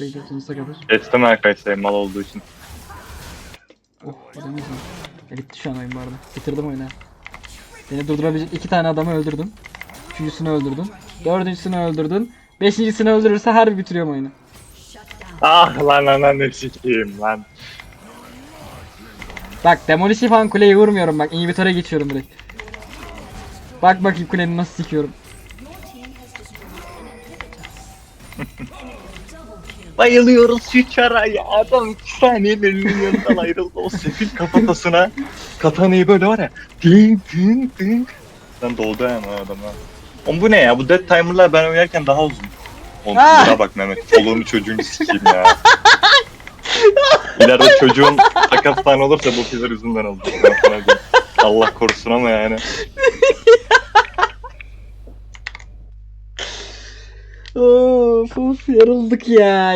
Bekle sonsuza kadar. Kestim arkadaşlar mal olduğu için. Oh mi? Ya bitti şu an oyun bu arada. Bitirdim oyunu. Beni durdurabilecek iki tane adamı öldürdüm. Üçüncüsünü öldürdün. Dördüncüsünü öldürdün. Beşincisini öldürürse harbi bitiriyorum oyunu. Ah lan lan lan ne sikeyim lan. Bak demolişi falan kuleyi vurmuyorum bak. inhibitöre geçiyorum direkt. Bak bakayım kuleyi nasıl sikiyorum. Bayılıyoruz şu çaraya. Adam 2 saniye elinin yanından ayrıldı. O sefil kafatasına katanayı böyle var ya. Ding ding ding. Sen doğdu yani adam ha. Oğlum bu ne ya? Bu Dead Timer'lar ben oynarken daha uzun. Oğlum şuna bak Mehmet. Çoluğunu çocuğunu sikeyim ya. İleride çocuğun sakat falan olursa bu kızlar yüzünden oldu. Allah korusun ama yani. Of of yarıldık ya.